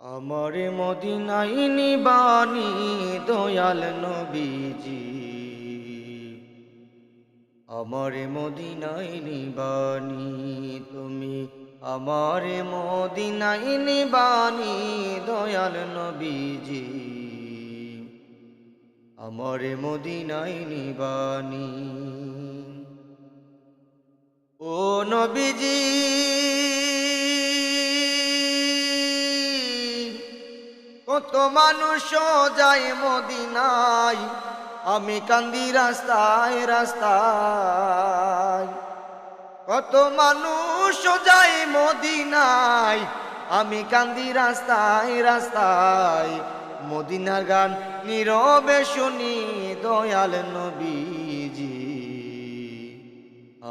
আমার মদিনাই নিবানি দয়াল নবীজি। আমার মদিনাই নিবানি, তুমি আমার মদিনাই নিবানি দয়াল নবীজি। আমার মদিনাই নিবানি। ও নবীজি কত মানুষ যায় মদিনায়, আমি কান্দি রাস্তায় রাস্তায়। কত মানুষ যায় মদিনায়, আমি কান্দি রাস্তায় রাস্তায়। মদিনার গান নীরবে শুনি দয়াল নবীজি।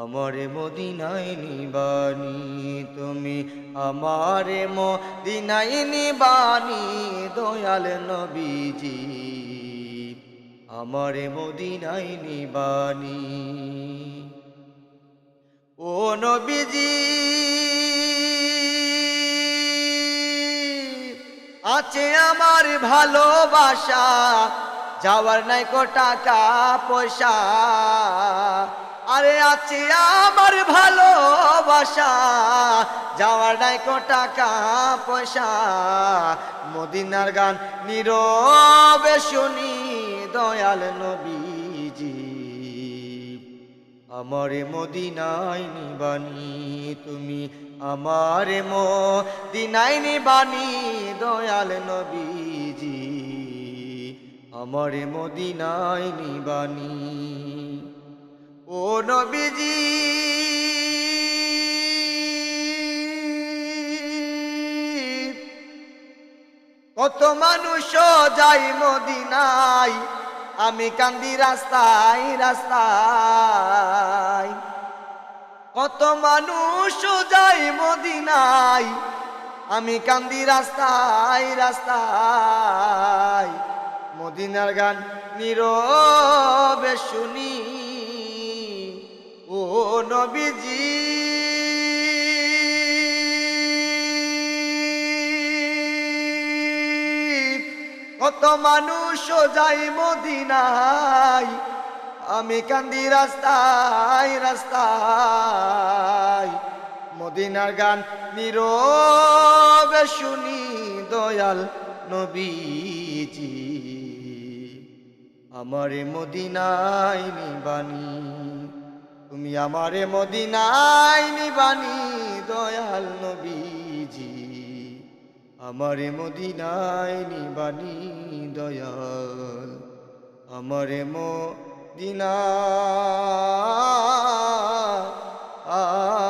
আমারে মদিনায় নিবানি তুমি, আমারে মদিনায় নিবানি দয়াল নবীজি, আমারে মদিনায় নিবানি। ও নবীজি, আছে আমার ভালোবাসা, যাওয়ার নাই কো টাকা পয়সা আরে আছে আমার ভালোবাসা, যাওয়ার নাই কো টাকা পয়সা। মদিনার গান নীরবে শুনি দয়াল নবীজি। আমারে মদিনায় নিবানি তুমি, আমারে মদিনায় নিবানি দয়াল নবীজি। আমারে মদিনায় নিবানি ও নবীজি। কত মানুষ যাই মদিনায়, আমি কান্দি রাস্তায় রাস্তায়। কত মানুষ যাই মদিনায়, আমি কান্দি রাস্তায় রাস্তায়। মদিনার গান নীরবে শুনি। নবীজি। কত মানুষ যাই মদিনায়, আমি কান্দি রাস্তায় রাস্তায়। মদিনার গান নীরবে শুনি দয়াল নবীজি। আমারে মদিনায় নিবানি। তুমি আমারে মদিনায় নিবানি দয়াল নবীজি। আমারে মদিনায় নিবানি দয়াল। আমারে মদিনা আ